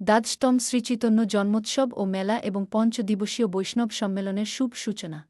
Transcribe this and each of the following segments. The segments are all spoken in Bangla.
দ্বাদশতম শ্রীচৈতন্য জন্মোৎসব ও মেলা এবং পঞ্চদিবসীয় বৈষ্ণব সম্মেলনের শুভ সূচনা।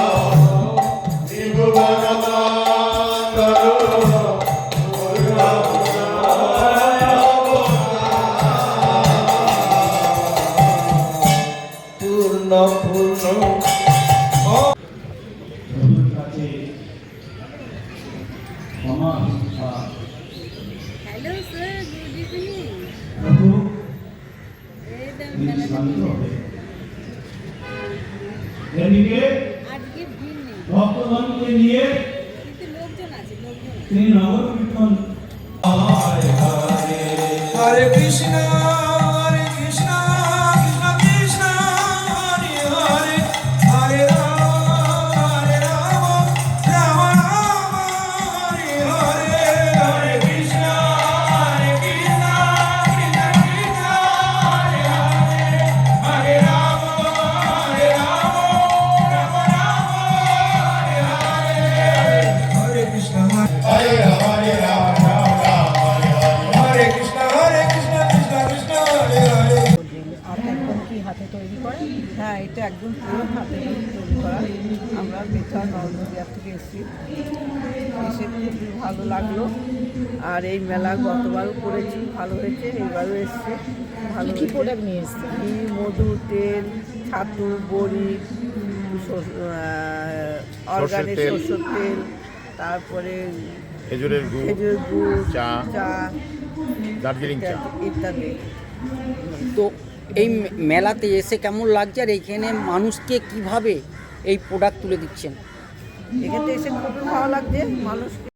ভিড় নেই। ভক্তগণকে নিয়ে। তিনি নগর কীর্তন এটা একদম পুরো হাতে তৈরি করা আমরা বেথা নলদিয়া থেকে এসেছি। এসে খুবই ভালো লাগল। আর এই মেলা গতবারও করেছি ভালো হয়েছে এবারও এসছে ভালো কি প্রোডাক্ট নিয়ে এসছে ঘি মধু তেল ছাতু বড়ি অর্গানিক তেল। সরষের তেল তারপরে খেজুরের গুড় খেজুর গুড় চা, চা দার্জিলিং চা। ইত্যাদি- ইত্যাদি। তো এই মেলাতে এসে কেমন লাগছে আর এইখানে মানুষকে কীভাবে এই প্রোডাক্ট তুলে দিচ্ছেন? এখানে এসে খুবই ভালো লাগছে মানুষকে।